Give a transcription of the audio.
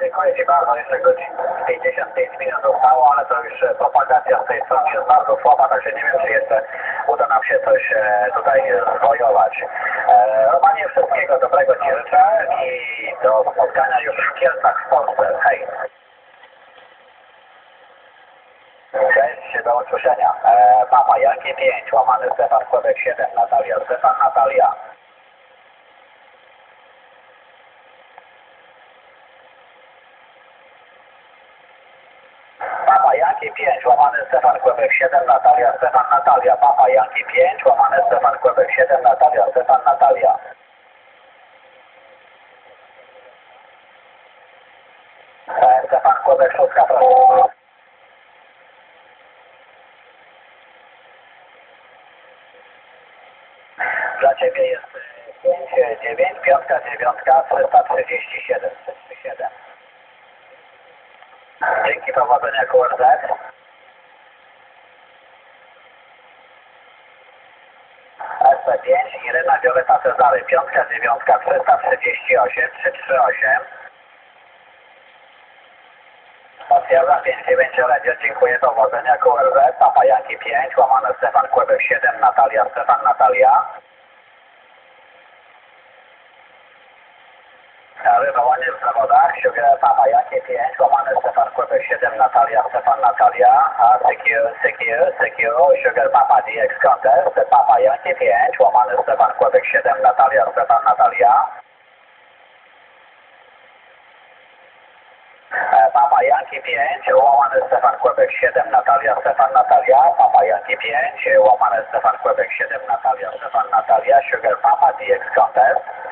dziękuję bardzo. Jeszcze godzin 55 minut zostało, ale to już propagacja z tej strony jest bardzo słaba, także nie wiem, czy jeszcze uda nam się coś tutaj zwojować. Romanie, wszystkiego dobrego Ci życzę i do spotkania już w Kielcach w Polsce. Hej! Cześć, do usłyszenia. E, Papa Janki 5, łamany Stefan Kłebek 7, Natalia, Stefan, Natalia. Papa Janki 5, łamany Stefan Kłebek 7, Natalia, Stefan, Natalia. Papa Janki 5, łamany Stefan Kłebek 7, Natalia, Stefan, Natalia. Stefan Kłebek 6, proszę. Dla Ciebie jest 5, 9, 5, 9, 337, 337. Dzięki powodzenia QRZ. SP5, Irena Violeta Cezary, 5, 9, 338, 338. Potwierdza 59 Radio, dziękuję, powodzenia QRZ, Papa Janki 5, łamane Stefan Kłebek 7, Natalia, Stefan, Natalia. Wywołanie w zawodach, Sugar Papa Janki 5, łamane Stefan Kłebek 7, Natalia, Stefan, Natalia. Secure, secure, secure, Sugar Papa DX Contest, Papa Janki 5, łamane Stefan Kłebek 7, Natalia, Stefan, Natalia. E, Papa Janki 5, łamany Stefan Kłebek 7, Natalia, Stefan, Natalia. Papa Janki 5, łamany Stefan Kłebek 7, Natalia, Stefan, Natalia. Sugar Papa DX Contest.